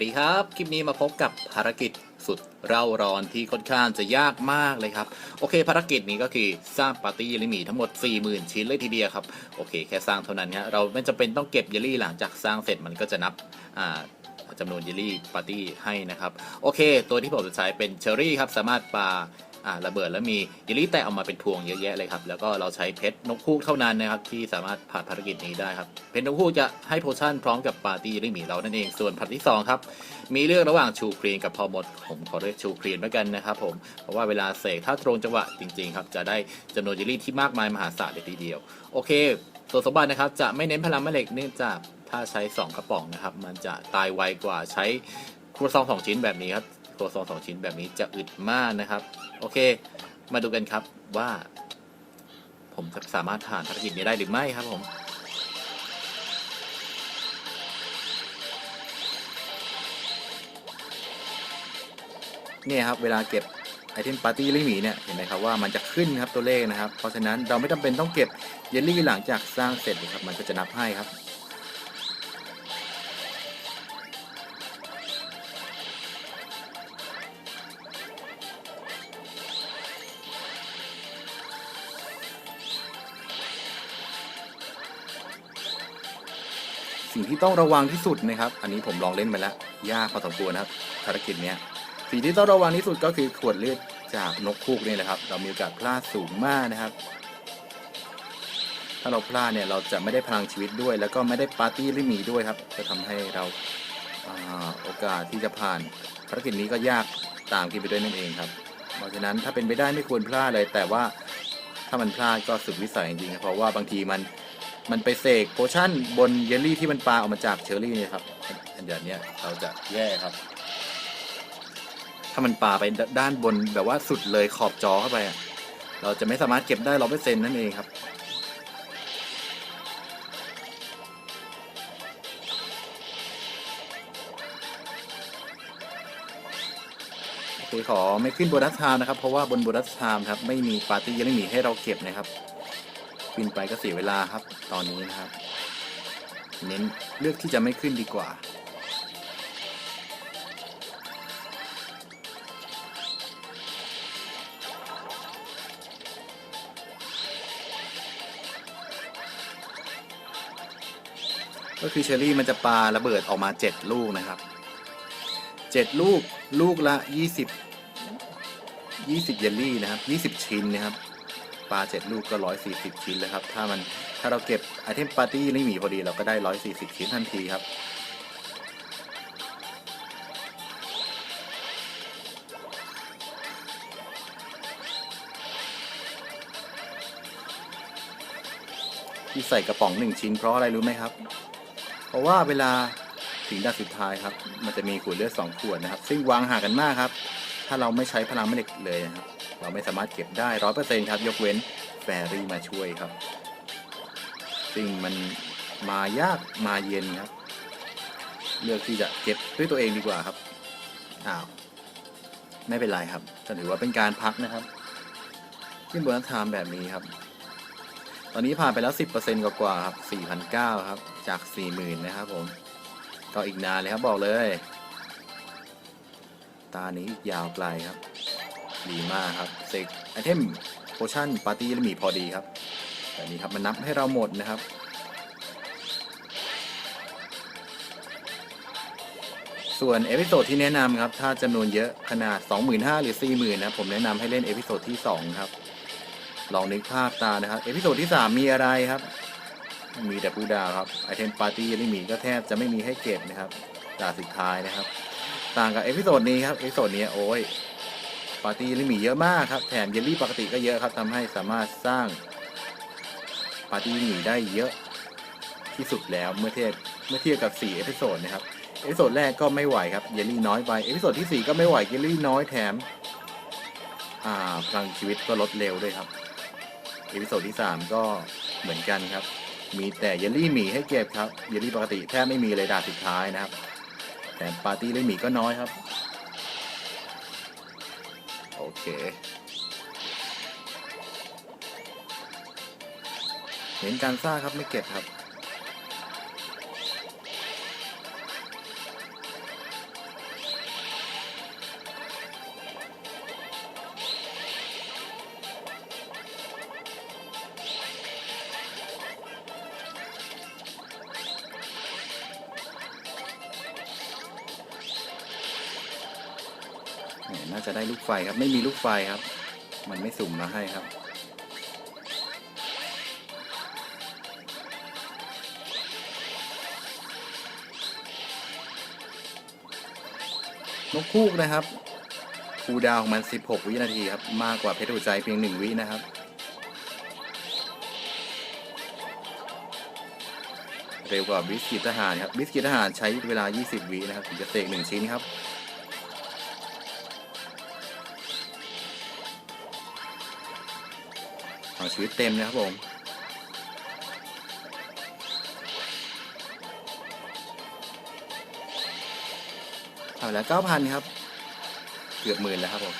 สวัสดีครับ คลิปนี้มาพบกับภารกิจสุดเร่าร้อนที่ค่อนข้างจะยากมากเลยครับ โอเค ภารกิจนี้ก็คือสร้างปาร์ตี้เยลลี่หมีทั้งหมด 40,000 ชิ้นเลยทีเดียวครับ โอเค แค่สร้างเท่านั้นฮะเราไม่จำเป็นต้องเก็บเยลลี่หลังจากสร้างเสร็จมันก็จะนับอ่าจำนวนเยลลี่ปาร์ตี้ให้นะครับ โอเค ตัวที่ผมจะใช้เป็นเชอร์รี่ครับ สามารถปา อ่าระเบิดแล้วมีเยลลี่แตกออกมาเป็นพวงเยอะแยะเลยครับ แล้วก็เราใช้เพชรนกฮูกเท่านั้นนะครับที่สามารถผ่านภารกิจนี้ได้ครับ เพชรนกฮูกจะให้โพชั่นพร้อมกับปาร์ตี้เยลลี่หมีเรานั่นเอง ส่วนผัดที่สองครับมีเรื่องระหว่างชูครีนกับพอมดผมขอเรียกชูครีนแล้วกันนะครับผม เพราะว่าเวลาเสกถ้าตรงจังหวะจริงๆครับจะได้จำนวนเยลลี่ที่มากมายมหาศาลเลยทีเดียว โอเคส่วนสมบัตินะครับจะไม่เน้นพลังแม่เหล็กเนื่องจากถ้าใช้ 2 กระป๋องนะครับ มันจะตายไวกว่าใช้ครัวซองสองชิ้นแบบนี้ครับ ครัวซองสองชิ้นแบบนี้จะอึดมากนะครับ โอเค มาดูกันครับว่า ผมจะสามารถผ่านภารกิจนี้ได้หรือไม่ครับผมเนี่ยครับเวลาเก็บไอเทมปาร์ตี้ลี่หมีเนี่ยเห็นไหมครับว่ามันจะขึ้นครับตัวเลขนะครับ เพราะฉะนั้นเราไม่จำเป็นต้องเก็บเยลลี่หลังจากสร้างเสร็จเลยครับมันก็จะนับให้ครับ ที่ต้องระวังที่สุดนะครับ อันนี้ผมลองเล่นไปแล้ว ยากพอสมควรนะครับภารกิจเนี้ยสิ่งที่ต้องระวังที่สุดก็คือขวดเลือดจากนกคูกนี่แหละครับ เรามีโอกาสพลาดสูงมากนะครับ ถ้าเราพลาดเนี่ยเราจะไม่ได้พลังชีวิตด้วย แล้วก็ไม่ได้ปาร์ตี้ลิมีด้วยครับ จะทำให้เราอาโอกาสที่จะผ่านภารกิจนี้ก็ยากตามกันไปด้วยนั่นเองครับ เพราะฉะนั้นถ้าเป็นไปได้ไม่ควรพลาดเลย แต่ว่าถ้ามันพลาดก็สุดวิสัยจริงๆเพราะว่าบางทีมัน มันไปเสกโพชั่นบนเยลลี่ที่มันปลาออกมาจากเชอร์รี่เนี่ยครับอันอย่างเนี้เราจะแย่ครับ ถ้ามันปลาไปด้านบนแบบว่าสุดเลยขอบจอเข้าไป เราจะไม่สามารถเก็บได้ร้อยเปอร์เซ็นต์นั่นเองครับโอเคขอไม่ขึ้นโบนัสไทม์นะครับ เพราะว่าบนโบนัสไทม์ครับไม่มีปาร์ตี้ยังไม่มีให้เราเก็บนะครับ ขึ้นไปก็เสียเวลาครับ ตอนนี้นะครับ เน้นเลือกที่จะไม่ขึ้นดีกว่า ก็คือเชอรี่มันจะปาระเบิดออกมา 7 ลูกนะครับ 7 ลูกลูกละ 20 20 เยลลี่นะครับ 20 ชิ้นนะครับ ปลา 7 ลูกก็ 140 ชิ้นเลยครับ ถ้ามันถ้าเราเก็บไอเทมปาร์ตี้ไม่มีพอดีเราก็ได้ 140 ชิ้นทันทีครับที่ใส่กระป๋องหนึ่งชิ้นเพราะอะไรรู้ไหมครับ เพราะว่าเวลาถึงด้านสุดท้ายครับ มันจะมีขวดเลือดสองขวดนะครับ ซึ่งวางห่างกันมากครับ ถ้าเราไม่ใช้พลังแม่เหล็กเลยนะครับ เราไม่สามารถเก็บได้ร้อยเปอร์เซ็นครับ ยกเว้นแฟรี่มาช่วยครับ ซึ่งมันมายากมาเย็นครับ เลือกที่จะเก็บด้วยตัวเองดีกว่าครับอ้าวไม่เป็นไรครับถือว่าเป็นการพักนะครับ ขึ้นบนนักทามแบบนี้ครับ ตอนนี้ผ่านไปแล้ว 10%กว่ากว่าๆครับ4,900ครับ จาก 40,000 นะครับผม ก็อีกนานเลยครับบอกเลย ตานี้อีกยาวไกลครับ ดีมากครับเซกไอเทมโพชั่นปาร์ตี้และมีพอดีครับแบบนี้ครับมันนับให้เราหมดนะครับส่วนเอพิโซดที่แนะนำครับ ถ้าจำนวนเยอะขนาด 25,000 หรือ 40,000 นะ ผมแนะนำให้เล่นเอพิโซดที่ 2 ครับ ลองนึกภาพตานะครับ เอพิโซดที่ 3 มีอะไรครับ มีแต่ผู้ดาวครับไอเทมปาร์ตี้ไม่มีก็แทบจะไม่มีให้เก็บนะครับด่าสุดท้ายนะครับ ต่างกับเอพิโซดนี้ครับ เอพิโซดนี้โอ้ย ปาร์ตี้ลิมีเยอะมากครับ แถมเยลลี่ปกติก็เยอะครับทำให้สามารถสร้างปาร์ตี้ลิมีได้เยอะที่สุดแล้วเมื่อเทียบเมื่อเทียบกับ 4 เอพิโซดนะครับ เอพิโซดแรกก็ไม่ไหวครับเยลลี่น้อยไป เอพิโซดที่ 4 ก็ไม่ไหวเยลลี่น้อยแถม อ่าพลังชีวิตก็ลดเร็วด้วยครับ เอพิโซดที่ 3 ก็เหมือนกันครับ มีแต่เยลลี่หมีให้เก็บครับ เยลลี่ปกติแทบไม่มีเลยด่าสุดท้ายนะครับแต่ปาร์ตี้เล่หมีก็น้อยครับ เค เห็นการซ่าครับไม่เก็บครับ น่าจะได้ลูกไฟครับ ไม่มีลูกไฟครับ มันไม่สุ่มมาให้ครับ นกคูกนะครับคูดาวของมัน 16 วินาทีครับ มากกว่าเพชรหัวใจเพียง 1 วินะครับเร็วกว่าบิสกิตทหารครับบิสกิตทหารใช้เวลา 20 วินะครับถึงจะเสก1ชิ้นครับ ชีวิตเต็มนะครับผมเอาแล้วเก้าพันครับ เกือบหมื่นแล้วครับผม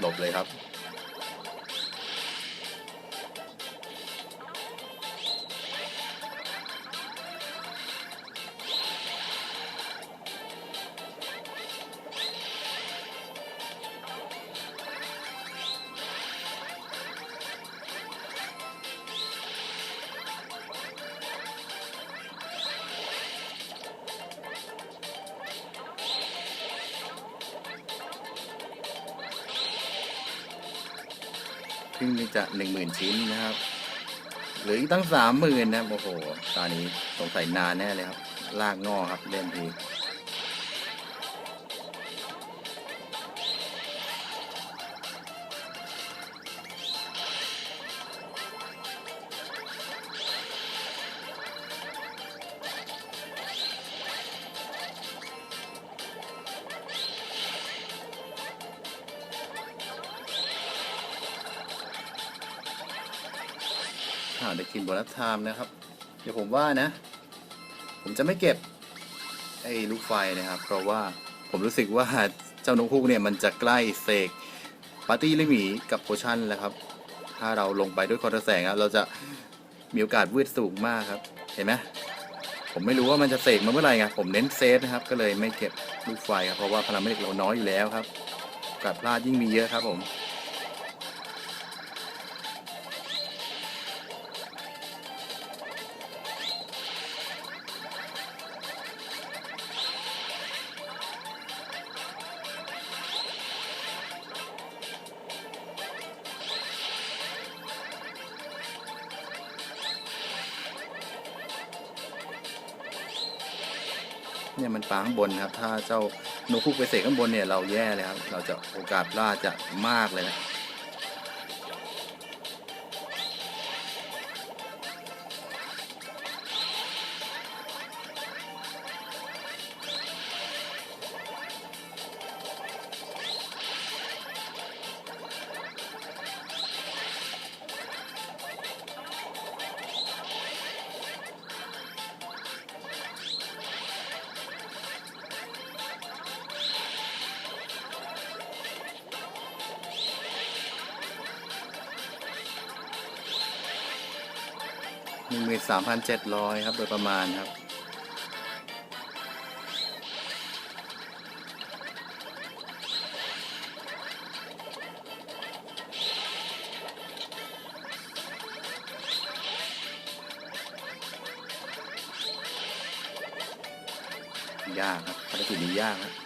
หลบเลยครับ เพิ่งจะหนึ่งหมื่นชิ้นนะครับ หรืออีกตั้งสามหมื่นนะครับโอ้โหตอนนี้สงสัยนานแน่เลยครับลากงอครับเล่นที ได้กินโบนัสไทม์นะครับ เดี๋ยวผมว่านะ ผมจะไม่เก็บไอ้ลูกไฟนะครับ เพราะว่าผมรู้สึกว่าเจ้านกฮูกเนี่ยมันจะใกล้เสกปาร์ตี้ลิหมีกับโพชั่นแล้วครับ ถ้าเราลงไปด้วยคอร์แสงครับเราจะมีโอกาสวืดสูงมากครับ เห็นไหมผมไม่รู้ว่ามันจะเสกมาเมื่อไหร่ไงผมเน้นเซฟนะครับ ก็เลยไม่เก็บลูกไฟครับเพราะว่าพลังแม่เหล็กเราน้อยอยู่แล้วครับโอกาสพลาดยิ่งมีเยอะครับผม เนี่ยมันปางข้างบนครับ ถ้าเจ้านกคุกไปเสกข้างบนเนี่ยเราแย่เลยครับ เราจะโอกาสล่าจะมากเลยนะ หนึ่งหมื่นสามพันเจ็ดร้อยครับ โดยประมาณครับ ยากครับภารกิจนี้ยากครับ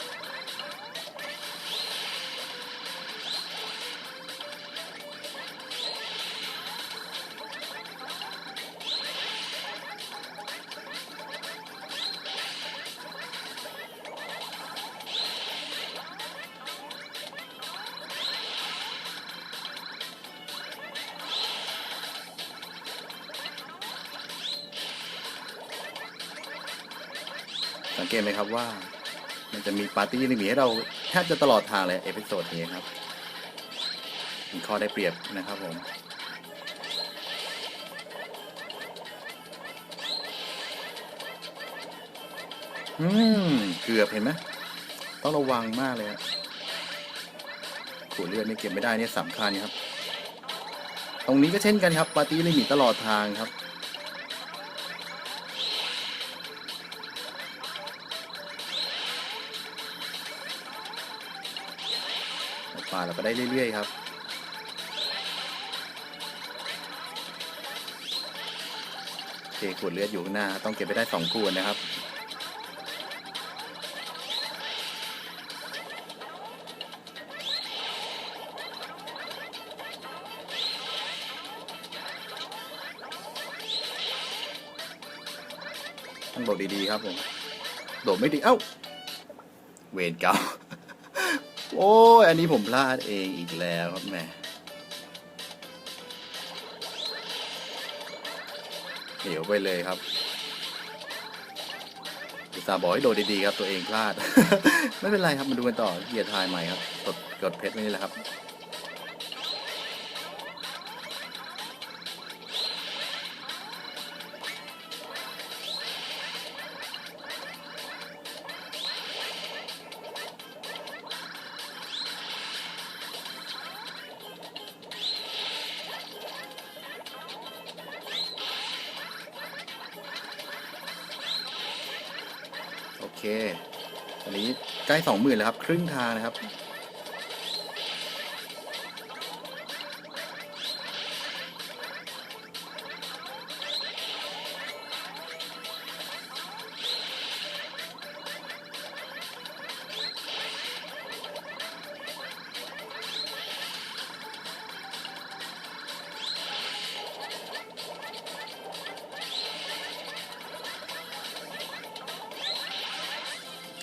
สังเกตไหมครับว่า มันจะมีปาร์ตี้ลิมิตให้เราแทบจะตลอดทางเลยเอพิโซดนี้ครับมีข้อได้เปรียบนะครับผมอืมเกือบเห็นไหมต้องระวังมากเลยขวดเลือดนี่เก็บไม่ได้เนี่ยสำคัญครับ ตรงนี้ก็เช่นกันครับปาร์ตี้ลิมิตตลอดทางครับ ป่าเราก็ได้เรื่อยๆครับคเคขวดเลือดอยู่ข้างหน้า ต้องเก็บไปได้สองขวดนะครับต้องโดดดีๆครับผม โดดไม่ดี เอ้า เวรเก่า โอ้ย อันนี้ผมพลาดเองอีกแล้วครับแม่เดี๋ยวไปเลยครับอุตส่าห์บอกให้โดดดีๆครับ ตัวเองพลาด ไม่เป็นไรครับมาดูกันต่อเกียร์ทายใหม่ครับกดกดเพชรไว้นี่แหละครับ ล้สองหมื่นแล้วครับ ครึ่งทางนะครับ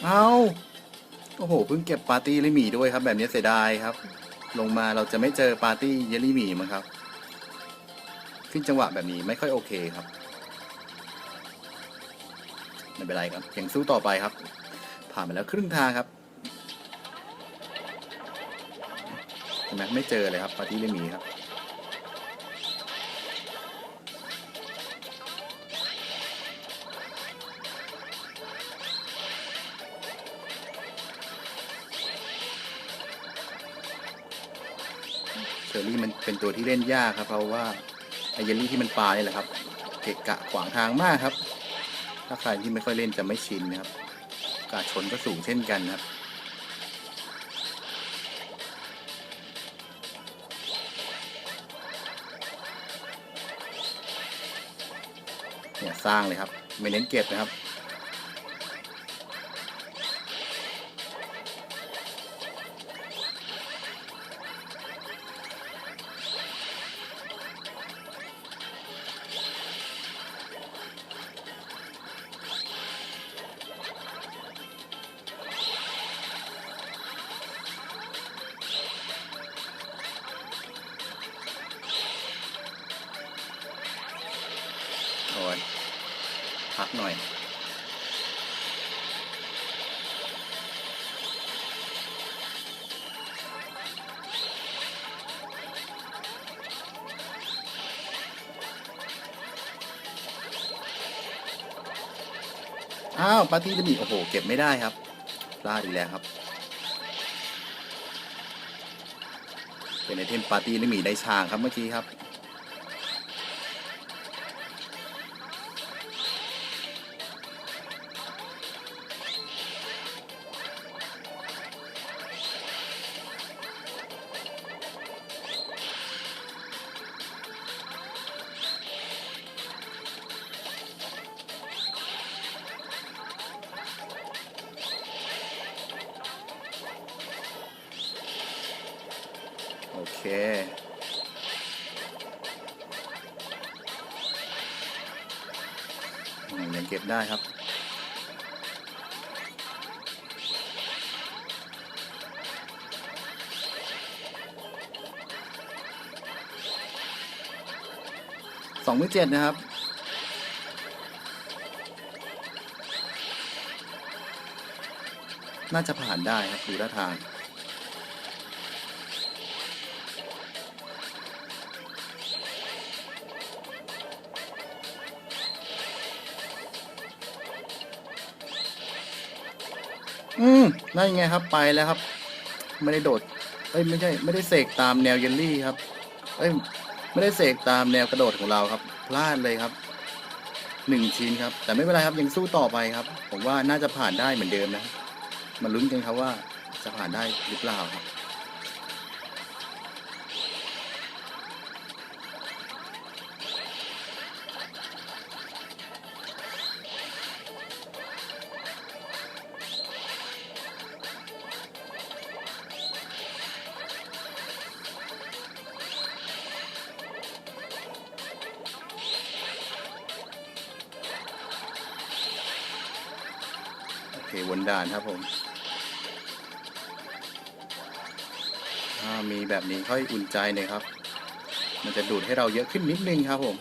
เอา โอ้โหเพิ่งเก็บปาร์ตี้เลลี่หมี่ด้วยครับ แบบนี้เสียดายครับ ลงมาเราจะไม่เจอปาร์ตี้เยลลี่หมี่มั้งครับ ขึ้นจังหวะแบบนี้ไม่ค่อยโอเคครับไม่เป็นไรครับยังสู้ต่อไปครับ ผ่านมาแล้วครึ่งทางครับเห็นไหมไม่เจอเลยครับปาร์ตี้เลลี่หมี่ครับ เชอรี่มันเป็นตัวที่เล่นยากครับ เพราะว่าไอเยลลี่ที่มันปลาเนี่ยแหละครับเกะกะขวางทางมากครับ ถ้าใครที่ไม่ค่อยเล่นจะไม่ชินนะครับกาสชนก็สูงเช่นกันครับเนี่ยสร้างเลยครับ ไม่เน้นเก็บนะครับาวปาร์ตี้ลิมีโอ้โห เก็บไม่ได้ครับพลาดอีกแล้วครับ เป็นไอเทมปาร์ตี้ลิมีได้ชางครับเมื่อกี้ครับ องมือเจ็ดนะครับ น่าจะผ่านได้ครับดูท่าทางอืมนั่นไงครับไปแล้วครับ ไม่ได้โดด เอ้ยไม่ใช่ ไม่ได้เสกตามแนวเยลลี่ครับ เอ้ย ไม่ได้เสกตามแนวกระโดดของเราครับ พลาดเลยครับหนึ่งชิ้นครับ แต่ไม่เป็นไรครับยังสู้ต่อไปครับ ผมว่าน่าจะผ่านได้เหมือนเดิมนะมาลุ้นกันครับว่าจะผ่านได้หรือเปล่าครับานครับผม ถ้ามีแบบนี้ค่อยอุ่นใจหน่อยครับ มันจะดูดให้เราเยอะขึ้นนิดนึงครับผม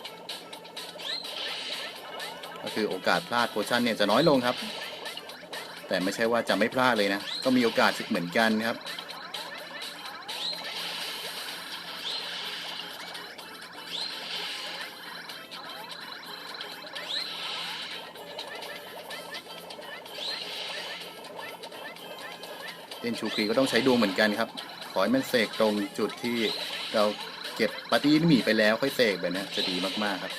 ก็คือโอกาสพลาดโพชั่นเนี่ยจะน้อยลงครับ แต่ไม่ใช่ว่าจะไม่พลาดเลยนะ ก็มีโอกาสเหมือนกันครับ เล่นชูครีก็ต้องใช้ดวงเหมือนกันครับ ขอให้มันเสกตรงจุดที่เราเก็บปาร์ตี้หมีไปแล้วค่อยเสกแบบนี้จะดีมากๆครับ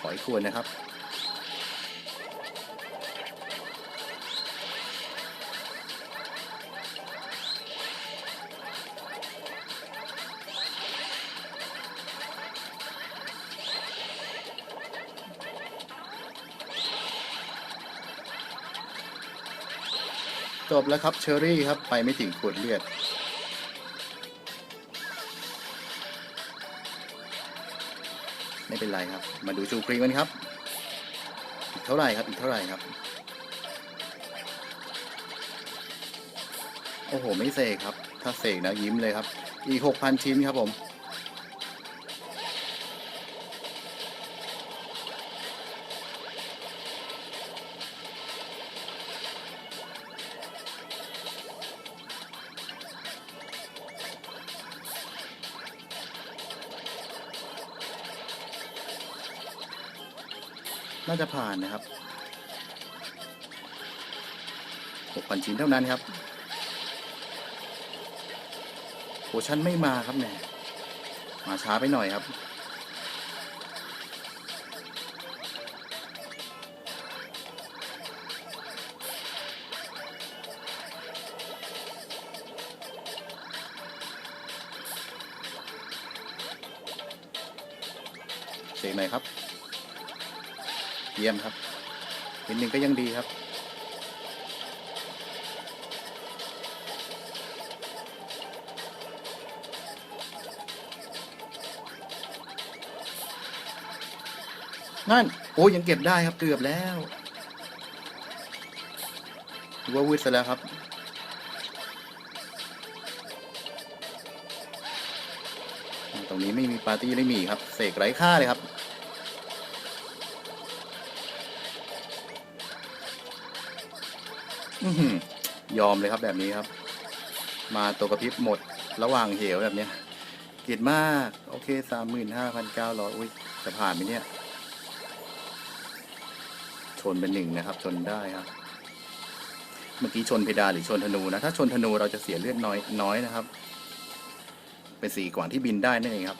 ขอให้ควรนะครับ บแล้วครับเชอรี่ครับไปไม่ถึงขวดเลือด ไม่เป็นไรครับ มาดูชูครีมกันครับ อีกเท่าไหร่ครับ อีกเท่าไหร่ครับ โอ้โห ไม่เสกครับ ถ้าเสกนะยิ้มเลยครับ อีกหกพันชิ้นครับผม น่าจะผ่านนะครับ6,000ชิ้นเท่านั้นครับโพชั่นไม่มาครับเนี่ยมาช้าไปหน่อยครับเสกหน่อยครับ เยี่ยมครับนิดนึงก็ยังดีครับ นั่น โอ้ยังเก็บได้ครับเกือบแล้วถือว่า วืดซะแล้วครับตรงนี้ไม่มีปาร์ตี้ไม่มีครับ เสกไร้ค่าเลยครับ ยอมเลยครับแบบนี้ครับ มาตัวกระพริบหมดระหว่างเหวแบบเนี้ยเกลียดมาก โอเคสามหมื่นห้าพันเก้าร้อยอุ้ยจะผ่านไหมเนี่ย ชนเป็นหนึ่งนะครับ ชนได้ครับ เมื่อกี้ชนเพดานหรือชนธนูนะ ถ้าชนธนูเราจะเสียเลือดน้อยน้อยนะครับ เป็นสีกว่าที่บินได้นั่นเองครับ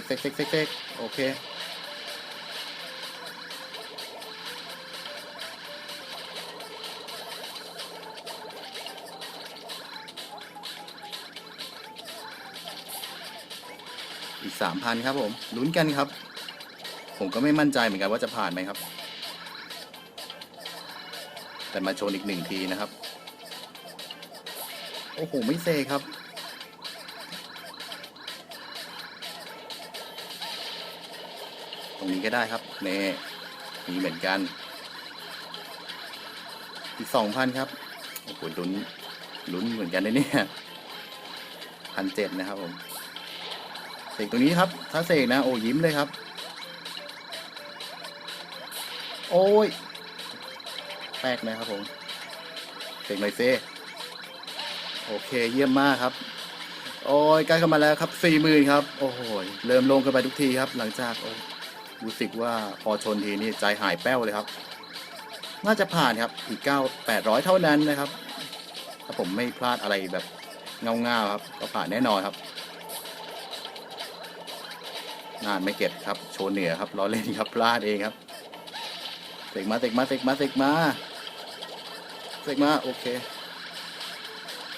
กเสกเสกเสกเสกโอเคอีกสามพันครับผมลุ้นกันครับ ผมก็ไม่มั่นใจเหมือนกันว่าจะผ่านไหมครับ แต่มาโชว์อีกหนึ่งทีนะครับ โอ้โห ไม่เซครับ ได้ครับเน่มีเหมือนกัน อีกสองพันครับ โอ้โหลุ้นลุ้นเหมือนกันนะเนี่ยพันเจ็ดนะครับผมเสกตรงนี้ครับ ถ้าเสกนะ โอ้ยิ้มเลยครับ โอ้ยแปลกนะครับผมเสกหน่อยเซโอเคเยี่ยมมากครับ โอ้ยใกล้เข้ามาแล้วครับสี่หมื่นครับ โอ้โห เริ่มลงกันไปทุกทีครับ หลังจากโอ้ รู้สึกว่าพอชนทีนี่ใจหายแป้วเลยครับ น่าจะผ่านครับอีกเก้าแปดร้อยเท่านั้นนะครับ ถ้าผมไม่พลาดอะไรแบบเงาๆครับ ก็ผ่านแน่นอนครับนานไม่เก็บครับ โชว์เหนือครับล้อเล่นครับพลาดเองครับเสกมาเสกมาเสกมาเสกมาเสกมาโอเค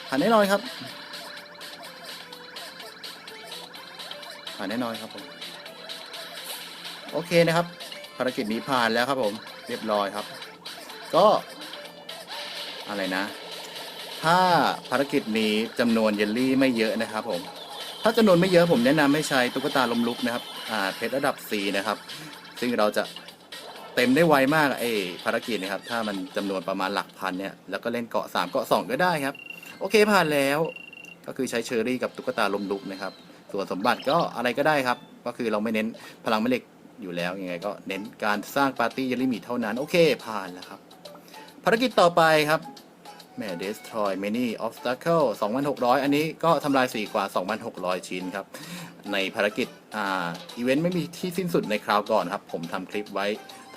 ผ่านแน่นอนครับผ่านแน่นอนครับผม โอเคนะครับ ภารกิจนี้ผ่านแล้วครับผม เรียบร้อยครับ ก็ อะไรนะ ถ้าภารกิจนี้จำนวนเยลลี่ไม่เยอะนะครับผม ถ้าจำนวนไม่เยอะผมแนะนำให้ใช้ตุ๊กตาลมลุกนะครับ อ่า เพชรระดับ C นะครับ ซึ่งเราจะเต็มได้ไวมากไอ้ภารกิจนะครับ ถ้ามันจำนวนประมาณหลักพันเนี่ย แล้วก็เล่นเกาะ3เกาะ2ก็ได้ครับ โอเคผ่านแล้ว ก็คือใช้เชอรี่กับตุ๊กตาลมลุกนะครับ ส่วนสมบัติก็อะไรก็ได้ครับ ก็คือเราไม่เน้นพลังแม่เหล็ก อยู่แล้วยังไงก็เน้นการสร้างปาร์ตี้ยลลี่มีเท่านั้น โอเค ผ่านแล้วครับ ภารกิจต่อไปครับแม่ destroy many obstacle 2,600 อันนี้ก็ทำลาย4กว่า 2,600 ชิ้นครับ ในภารกิจอ่าอีเวนต์ไม่มีที่สิ้นสุดในคราวก่อนครับ ผมทำคลิปไว้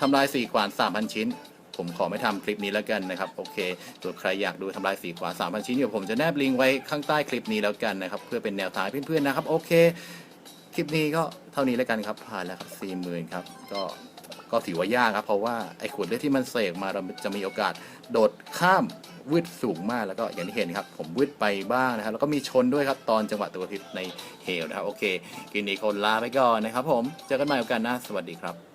ทำลาย4กว่า 3,000 ชิ้น ผมขอไม่ทำคลิปนี้แล้วกันนะครับ โอเคส่วนใครอยากดูทำลาย4กว่า 3,000 ชิ้นเดี๋ยวผมจะแนบลิงก์ไว้ข้างใต้คลิปนี้แล้วกันนะครับ เพื่อเป็นแนวทางเพื่อนๆนะครับ โอเค ลิปนี้ก็เท่านี้แล้วกันครับผ่านแล้ว40,000ครับก็ก็ถือว่ายากครับ เพราะว่าไอ้ขวดเลือดที่มันเสกมาเราจะมีโอกาสโดดข้ามวืดสูงมากแล้วก็อย่างที่เห็นครับ ผมวืดไปบ้างนะครับ แล้วก็มีชนด้วยครับ ตอนจังหวะตัวทิศในเฮลนะครับ โอเคกินนี้คนลาไปก่อนนะครับผม เจอกันใหม่โอกาสหน้าสวัสดีครับ